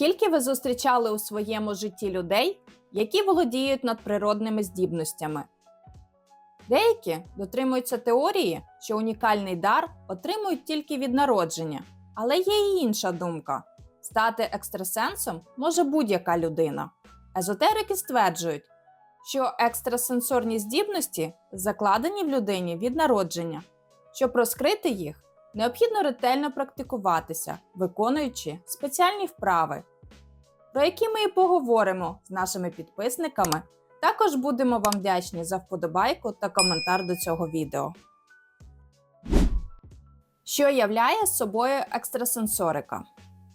Скільки ви зустрічали у своєму житті людей, які володіють надприродними здібностями? Деякі дотримуються теорії, що унікальний дар отримують тільки від народження, але є і інша думка: стати екстрасенсом може будь-яка людина. Езотерики стверджують, що екстрасенсорні здібності закладені в людині від народження. Щоб розкрити їх, необхідно ретельно практикуватися, виконуючи спеціальні вправи, про які ми і поговоримо з нашими підписниками. Також будемо вам вдячні за вподобайку та коментар до цього відео. Що являє собою екстрасенсорика?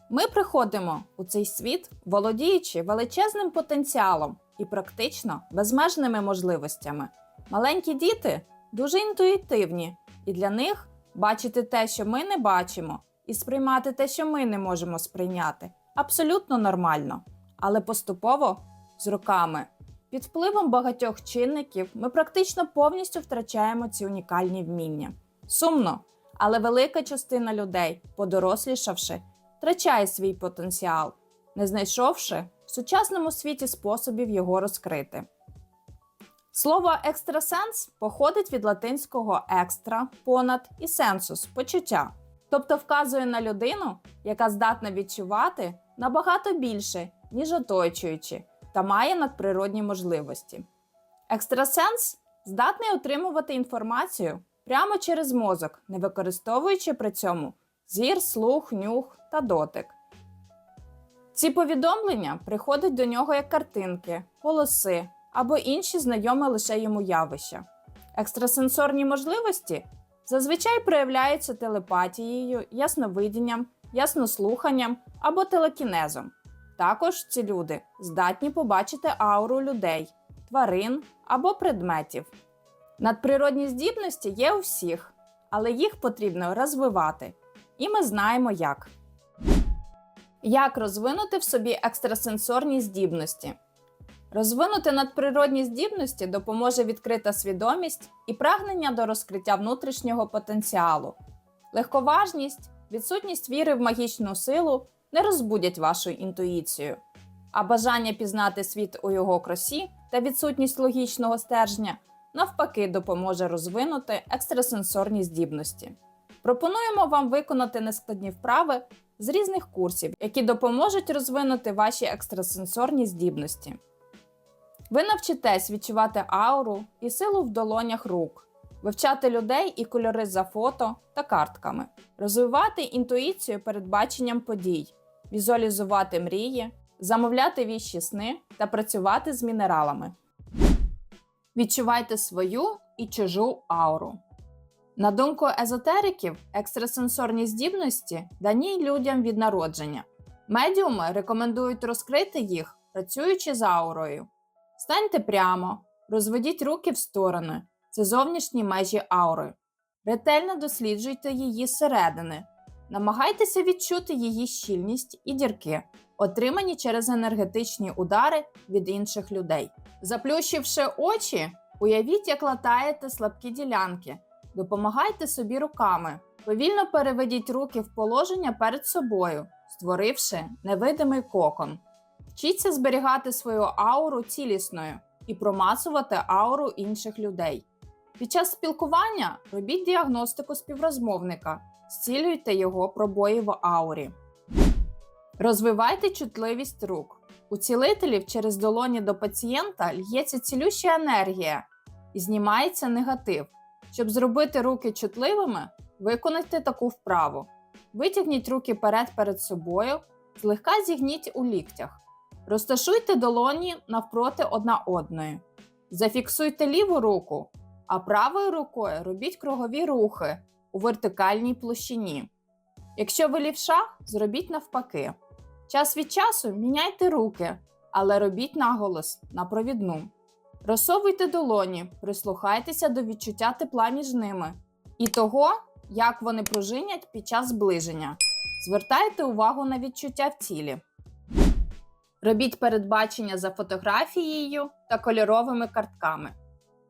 Ми приходимо у цей світ, володіючи величезним потенціалом і практично безмежними можливостями. Маленькі діти дуже інтуїтивні, і для них бачити те, що ми не бачимо, і сприймати те, що ми не можемо сприйняти, абсолютно нормально. Але поступово з роками, під впливом багатьох чинників, ми практично повністю втрачаємо ці унікальні вміння. Сумно, але велика частина людей, подорослішавши, втрачає свій потенціал, не знайшовши в сучасному світі способів його розкрити. Слово екстрасенс походить від латинського екстра, понад і сенсус почуття, тобто вказує на людину, яка здатна відчувати набагато більше, ніж оточуючи, та має надприродні можливості. Екстрасенс здатний отримувати інформацію прямо через мозок, не використовуючи при цьому зір, слух, нюх та дотик. Ці повідомлення приходять до нього як картинки, голоси або інші знайомі лише йому явища. Екстрасенсорні можливості зазвичай проявляються телепатією, ясновидінням, яснослуханням або телекінезом. Також ці люди здатні побачити ауру людей, тварин або предметів. Надприродні здібності є у всіх, але їх потрібно розвивати. І ми знаємо як. Як розвинути в собі екстрасенсорні здібності? Розвинути надприродні здібності допоможе відкрита свідомість і прагнення до розкриття внутрішнього потенціалу. Легковажність, відсутність віри в магічну силу не розбудять вашу інтуїцію, а бажання пізнати світ у його красі та відсутність логічного стержня навпаки допоможе розвинути екстрасенсорні здібності. Пропонуємо вам виконати нескладні вправи з різних курсів, які допоможуть розвинути ваші екстрасенсорні здібності. Ви навчитесь відчувати ауру і силу в долонях рук, вивчати людей і кольори за фото та картками, розвивати інтуїцію перед баченням подій, візуалізувати мрії, замовляти віщі сни та працювати з мінералами. Відчувайте свою і чужу ауру. На думку езотериків, екстрасенсорні здібності дані людям від народження. Медіуми рекомендують розкрити їх, працюючи з аурою. Станьте прямо, розведіть руки в сторони. Це зовнішні межі аури. Ретельно досліджуйте її зсередини. Намагайтеся відчути її щільність і дірки, отримані через енергетичні удари від інших людей. Заплющивши очі, уявіть, як латаєте слабкі ділянки. Допомагайте собі руками. Повільно переведіть руки в положення перед собою, створивши невидимий кокон. Вчіться зберігати свою ауру цілісною і промасувати ауру інших людей. Під час спілкування робіть діагностику співрозмовника, зцілюйте його пробої в аурі. Розвивайте чутливість рук. У цілителів через долоні до пацієнта л'ється цілюща енергія і знімається негатив. Щоб зробити руки чутливими, виконайте таку вправу. Витягніть руки перед перед собою, злегка зігніть у ліктях. Розташуйте долоні навпроти одна одної. Зафіксуйте ліву руку, а правою рукою робіть кругові рухи у вертикальній площині. Якщо ви лівша, зробіть навпаки. Час від часу міняйте руки, але робіть наголос на провідну. Розсовуйте долоні, прислухайтеся до відчуття тепла між ними і того, як вони пружинять під час зближення. Звертайте увагу на відчуття в тілі. Робіть передбачення за фотографією та кольоровими картками.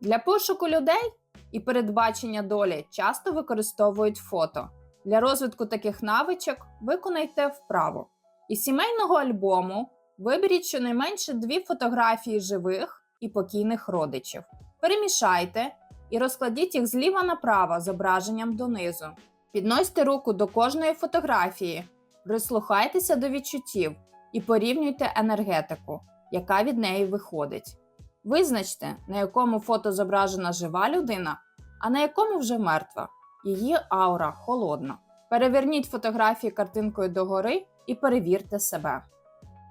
Для пошуку людей і передбачення долі часто використовують фото. Для розвитку таких навичок виконайте вправо. Із сімейного альбому виберіть щонайменше дві фотографії живих і покійних родичів. Перемішайте і розкладіть їх зліва направо зображенням донизу. Підносьте руку до кожної фотографії, прислухайтеся до відчуттів і порівнюйте енергетику, яка від неї виходить. Визначте, на якому фото зображена жива людина, а на якому вже мертва. Її аура холодна. Переверніть фотографії картинкою догори і перевірте себе.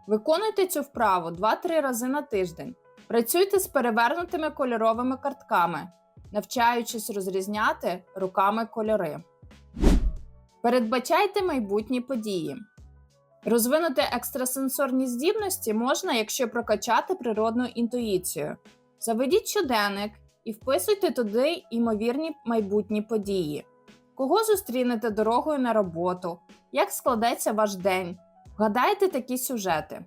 Виконуйте цю вправу 2-3 рази на тиждень. Працюйте з перевернутими кольоровими картками, навчаючись розрізняти руками кольори. Передбачайте майбутні події. Розвинути екстрасенсорні здібності можна, якщо прокачати природну інтуїцію. Заведіть щоденник і вписуйте туди ймовірні майбутні події. Кого зустрінете дорогою на роботу, як складеться ваш день. Вгадайте такі сюжети.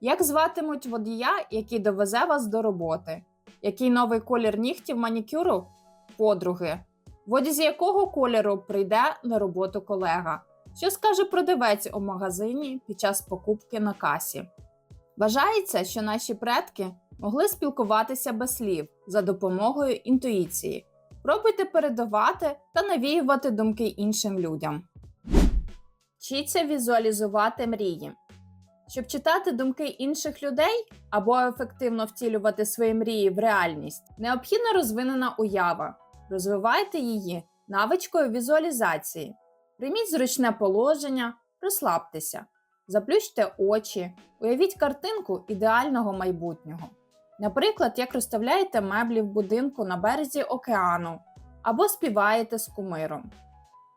Як зватимуть водія, який довезе вас до роботи? Який новий колір нігтів манікюру подруги? В одязі якого кольору прийде на роботу колега? Що скаже продавець у магазині під час покупки на касі? Вважається, що наші предки могли спілкуватися без слів за допомогою інтуїції. Пробуйте передавати та навіювати думки іншим людям. Вчіться візуалізувати мрії. Щоб читати думки інших людей або ефективно втілювати свої мрії в реальність, необхідна розвинена уява. Розвивайте її навичкою візуалізації. Прийміть зручне положення, розслабтеся, заплющте очі, уявіть картинку ідеального майбутнього. Наприклад, як розставляєте меблі в будинку на березі океану або співаєте з кумиром.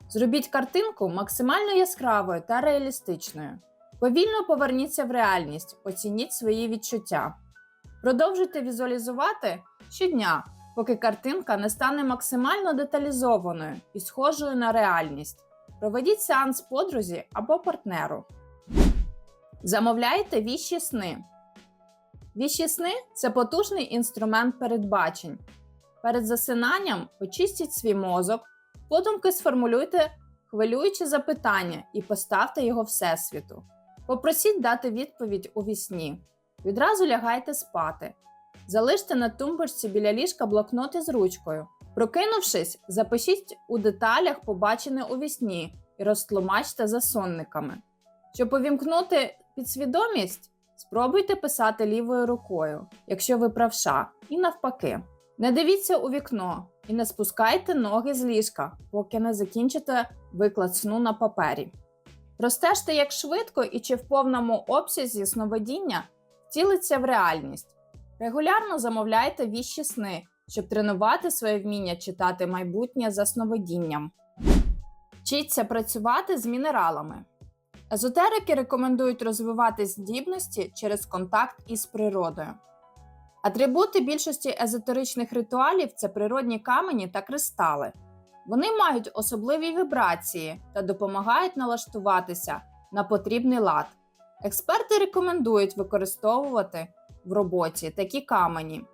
Зробіть картинку максимально яскравою та реалістичною. Повільно поверніться в реальність, оцініть свої відчуття. Продовжуйте візуалізувати щодня, поки картинка не стане максимально деталізованою і схожою на реальність. Проведіть сеанс подрузі або партнеру. Замовляйте віщі сни. Віщі сни це потужний інструмент передбачень. Перед засинанням очистіть свій мозок, подумки сформулюйте хвилююче запитання і поставте його Всесвіту. Попросіть дати відповідь у вісні. Відразу лягайте спати. Залиште на тумбочці біля ліжка блокноти з ручкою. Прокинувшись, запишіть у деталях побачене у вісні і розтлумачте за сонниками. Щоб увімкнути підсвідомість, спробуйте писати лівою рукою, якщо ви правша, і навпаки. Не дивіться у вікно і не спускайте ноги з ліжка, поки не закінчите виклад сну на папері. Розтежте, як швидко і чи в повному обсязі сновидіння втілиться в реальність. Регулярно замовляйте віщі сни, щоб тренувати своє вміння читати майбутнє за сновидінням. Вчіться працювати з мінералами. Езотерики рекомендують розвивати здібності через контакт із природою. Атрибути більшості езотеричних ритуалів це природні камені та кристали. Вони мають особливі вібрації та допомагають налаштуватися на потрібний лад. Експерти рекомендують використовувати в роботі такі камені: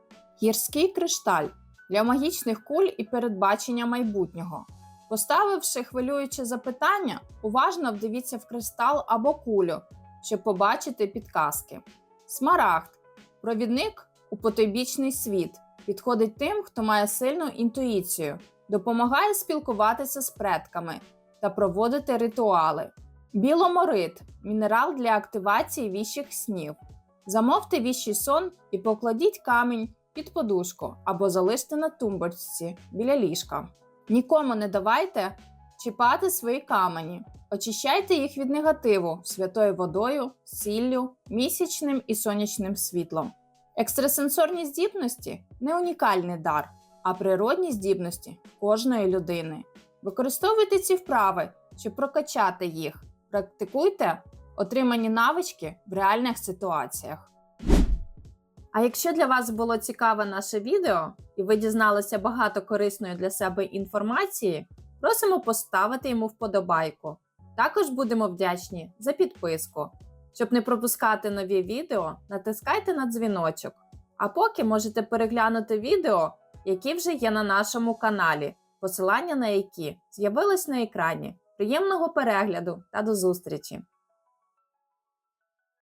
гірський кришталь для магічних куль і передбачення майбутнього. Поставивши хвилююче запитання, уважно вдивіться в кристал або кулю, щоб побачити підказки. Смарагд провідник у потойбічний світ підходить тим, хто має сильну інтуїцію, допомагає спілкуватися з предками та проводити ритуали. Біломорит мінерал для активації віщих снів. Замовте віщий сон і покладіть камінь під подушку або залиште на тумбочці біля ліжка. Нікому не давайте чіпати свої камені. Очищайте їх від негативу святою водою, сіллю, місячним і сонячним світлом. Екстрасенсорні здібності не унікальний дар, а природні здібності кожної людини. Використовуйте ці вправи, щоб прокачати їх. Практикуйте отримані навички в реальних ситуаціях. А якщо для вас було цікаве наше відео і ви дізналися багато корисної для себе інформації, просимо поставити йому вподобайку. Також будемо вдячні за підписку. Щоб не пропускати нові відео, натискайте на дзвіночок. А поки можете переглянути відео, які вже є на нашому каналі, посилання на які з'явилось на екрані. Приємного перегляду та до зустрічі!